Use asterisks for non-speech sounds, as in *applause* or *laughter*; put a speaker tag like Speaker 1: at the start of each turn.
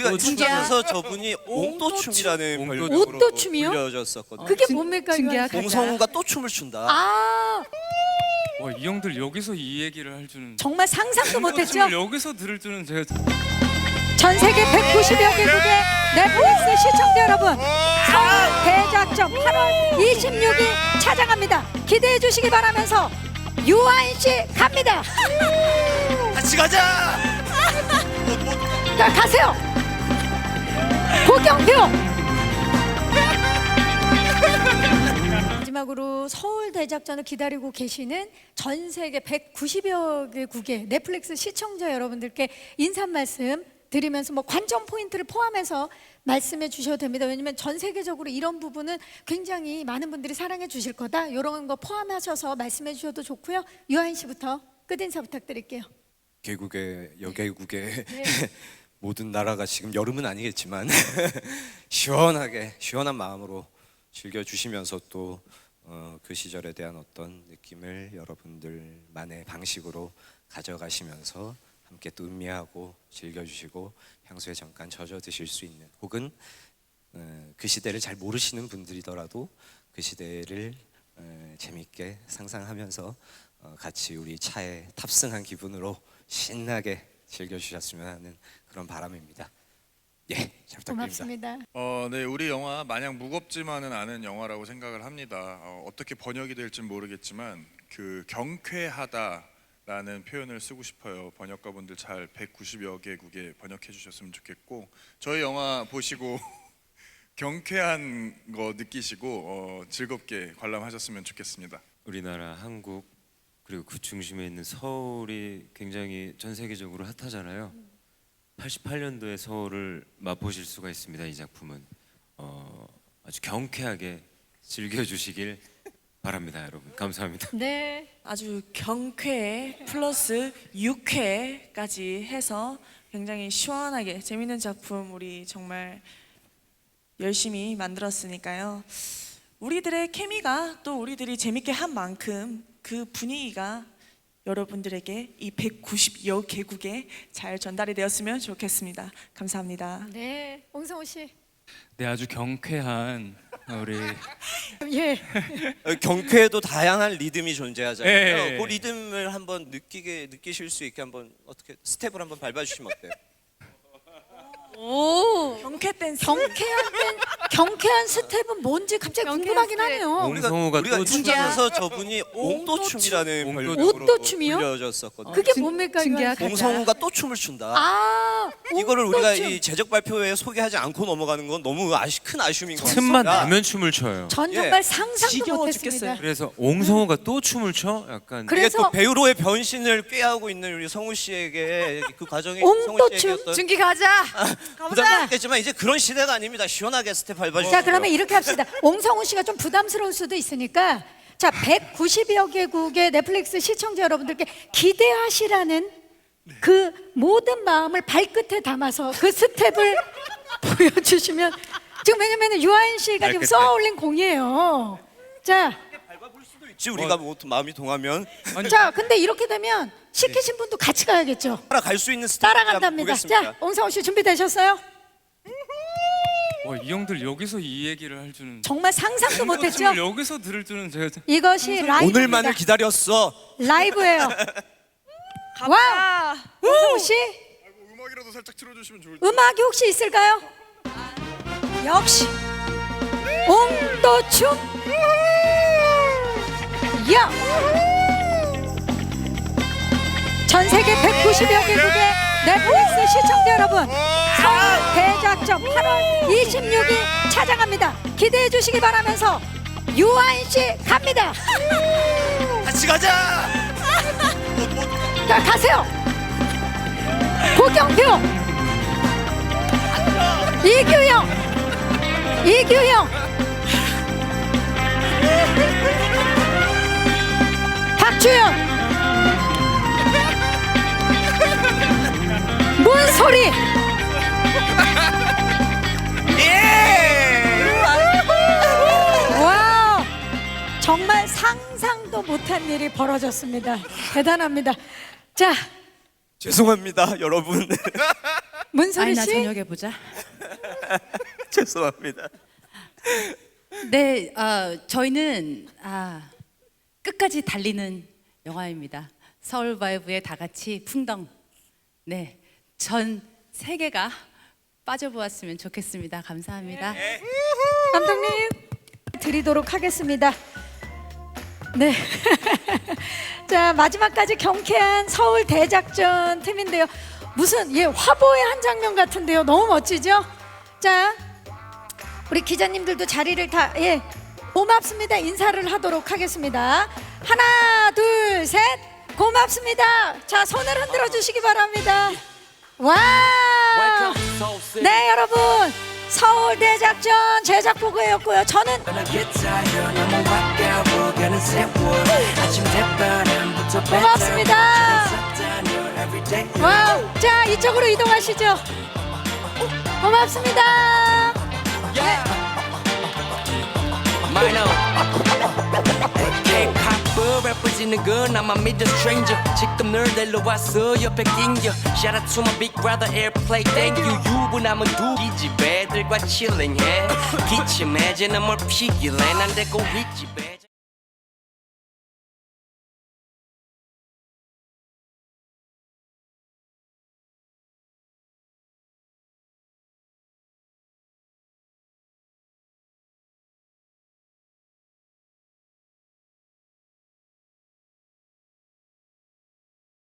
Speaker 1: 우리가
Speaker 2: 진짜?
Speaker 1: 춤하면서 저분이 옹도춤이라는
Speaker 3: 옹도춤.
Speaker 1: 별명으로
Speaker 2: 옹도춤이요?
Speaker 1: 불려졌었거든요.
Speaker 2: 그게
Speaker 3: 진-
Speaker 2: 뭡니까? 이거?
Speaker 1: 옹성우가 또 춤을 춘다.
Speaker 2: 아
Speaker 3: 와, 이 형들 여기서 이 얘기를 할 줄은
Speaker 2: 정말 상상도 못했죠?
Speaker 3: 여기서 들을 줄은 제가
Speaker 2: 전 세계 190여 개국의 넷플릭스 시청자 여러분 서울 대작전 8월 26일 찾아갑니다 기대해 주시기 바라면서 유아인 씨 갑니다
Speaker 1: 같이 가자.
Speaker 2: 자 가세요 고경표 마지막으로 서울 대작전을 기다리고 계시는 전 세계 190여 개국의 넷플릭스 시청자 여러분들께 인사 말씀 드리면서 뭐 관전 포인트를 포함해서 말씀해 주셔도 됩니다. 왜냐면 전 세계적으로 이런 부분은 굉장히 많은 분들이 사랑해 주실 거다. 이런 거 포함하셔서 말씀해 주셔도 좋고요. 유아인 씨부터 끝 인사 부탁드릴게요.
Speaker 1: 개국의 여개국의
Speaker 2: 네. *laughs*
Speaker 1: 모든 나라가 지금 여름은 아니겠지만 *laughs* 시원하게 시원한 마음으로 즐겨 주시면서 또 그 시절에 대한 어떤 느낌을 여러분들만의 방식으로 가져가시면서 함께 또 음미하고 즐겨 주시고 향수에 잠깐 젖어 드실 수 있는 혹은 어, 그 시대를 잘 모르시는 분들이더라도 그 시대를 어, 재밌게 상상하면서 어, 같이 우리 차에 탑승한 기분으로 신나게 즐겨주셨으면 하는 그런 바람입니다. 예, 잘 부탁드립니다.
Speaker 2: 고맙습니다.
Speaker 4: 어, 네, 우리 영화 마냥 무겁지만은 않은 영화라고 생각을 합니다. 어, 어떻게 번역이 될지 모르겠지만 그 경쾌하다라는 표현을 쓰고 싶어요. 번역가분들 잘 190여 개국에 번역해 주셨으면 좋겠고 저희 영화 보시고 *laughs* 경쾌한 거 느끼시고 어, 즐겁게 관람하셨으면 좋겠습니다.
Speaker 5: 우리나라 한국 그리고 그 중심에 있는 서울이 굉장히 전 세계적으로 핫하잖아요. 88년도에 서울을 맛보실 수가 있습니다. 이 작품은 어, 아주 경쾌하게 즐겨주시길 바랍니다, 여러분. 감사합니다.
Speaker 2: 네.
Speaker 6: 아주 경쾌 플러스 유쾌까지 해서 굉장히 시원하게 재밌는 작품 우리 정말 열심히 만들었으니까요. 우리들의 케미가 또 우리들이 재밌게 한 만큼 그 분위기가 여러분들에게 이 190여 개국에 잘 전달이 되었으면 좋겠습니다. 감사합니다.
Speaker 2: 네. 옹성우 씨.
Speaker 3: 네 아주 경쾌한 우리 *laughs*
Speaker 2: 예.
Speaker 1: 어, 경쾌에도 다양한 리듬이 존재하잖아요.
Speaker 3: 예.
Speaker 1: 그 리듬을 한번 느끼게 느끼실 수 있게 한번 어떻게 스텝을 한번 밟아 주시면 어때요?
Speaker 2: 오.
Speaker 6: 경쾌 댄스.
Speaker 2: 경쾌한 댄, 경쾌한 스텝은 뭔지 갑자기 궁금하긴 하네요.
Speaker 5: 옹성우가
Speaker 1: 우리가
Speaker 5: 또
Speaker 1: 춤하면서 저분이 옹도춤이라는
Speaker 5: 옹도춤.
Speaker 1: 별명으로
Speaker 2: 옹도춤이요?
Speaker 1: 불려졌었거든요.
Speaker 2: 그게
Speaker 3: 진-
Speaker 2: 뭡니까?
Speaker 3: 진계야,
Speaker 2: 이거?
Speaker 1: 옹성우가 또 춤을 춘다.
Speaker 2: 아,
Speaker 1: 이거를 우리가
Speaker 2: 옹도춤.
Speaker 1: 이 제작 발표회에 소개하지 않고 넘어가는 건 너무 아쉬, 큰 아쉬움인 것 같습니다.
Speaker 5: 틈만 나면 춤을 춰요.
Speaker 2: 전
Speaker 1: 예.
Speaker 2: 정말 상상도
Speaker 6: 지겨워
Speaker 2: 못했습니다.
Speaker 6: 죽겠어요.
Speaker 5: 그래서 옹성우가 또 춤을 춰? 약간
Speaker 2: 그래-
Speaker 1: 이게
Speaker 2: 그래서-
Speaker 1: 또 배우로의 변신을 꾀하고 있는 우리 성우 씨에게 그 과정이 성우
Speaker 2: 옹도춤
Speaker 1: 씨에게 어떤
Speaker 2: 준기 가자. *laughs*
Speaker 1: 부담스럽겠지만 이제 그런 시대가 아닙니다. 시원하게 스텝 밟아주시죠.
Speaker 2: 자, 그러면 이렇게 합시다. 옹성우 씨가 좀 부담스러울 수도 있으니까 자, 190여 개국의 넷플릭스 시청자 여러분들께 기대하시라는 그 모든 마음을 발끝에 담아서 그 스텝을 *laughs* 보여주시면 지금 왜냐면 유아인 씨가 지금
Speaker 5: 발끝에.
Speaker 2: 쏘아올린 공이에요. 자,
Speaker 1: 있지 우리가 뭐 마음이 동하면
Speaker 2: 자, 근데 이렇게 되면 시키신 분도 같이 가야겠죠.
Speaker 1: 따라갈 수 있는
Speaker 2: 따라간답니다. 자, 옹성우 씨 준비되셨어요?
Speaker 3: 와, 이 형들 여기서 이 얘기를 할 줄은
Speaker 2: 정말 상상도 못했죠?
Speaker 3: 춤을 여기서 들을 줄은 제가
Speaker 2: 이것이 라이브입니다.
Speaker 1: 오늘만을 기다렸어.
Speaker 2: 라이브예요. *laughs* 와우! 옹성우 씨
Speaker 4: 음악이라도 살짝 틀어주시면 좋을
Speaker 2: 음악이 혹시 있을까요? 역시 옹도춤 야! 전 세계 190여 개국의 넷플릭스 시청자 여러분 서울 대작전 8월 26일 찾아갑니다. 기대해 주시기 바라면서 유아인 씨 갑니다.
Speaker 1: 같이 가자.
Speaker 2: 자 가세요. 고경표! 이규영! 이규영 주영 뭔 소리
Speaker 1: 예.
Speaker 2: 와 정말 상상도 못한 일이 벌어졌습니다 대단합니다 자
Speaker 1: 죄송합니다, 여러분.
Speaker 2: 문소리
Speaker 7: 아이나
Speaker 2: 씨?
Speaker 7: 저녁에 보자. *laughs*
Speaker 5: 죄송합니다.
Speaker 7: 네, 어, 저희는 아, 끝까지 달리는 영화입니다. 서울 바이브의 다 같이 풍덩. 네, 전 세계가 빠져보았으면 좋겠습니다. 감사합니다.
Speaker 2: 감독님 드리도록 하겠습니다. 네. *laughs* 자 마지막까지 경쾌한 서울 대작전 팀인데요. 무슨 예 화보의 한 장면 같은데요. 너무 멋지죠? 자 우리 기자님들도 자리를 다 예 고맙습니다 인사를 하도록 하겠습니다. 하나 고맙습니다. 자 손을 흔들어 주시기 바랍니다. 와. 네 여러분 서울 대작전 제작 보고였고요. 저는 고맙습니다. 와우. 자 이쪽으로 이동하시죠. 고맙습니다.
Speaker 8: Representing 건 a middle stranger 지금 널 데려왔어 옆에 낑겨 Shout out to my big brother airplay thank you 유부남은 두 기 집 애들과 chilling해 기침해 쟤는 뭘 피길래 난 데리고 윗집에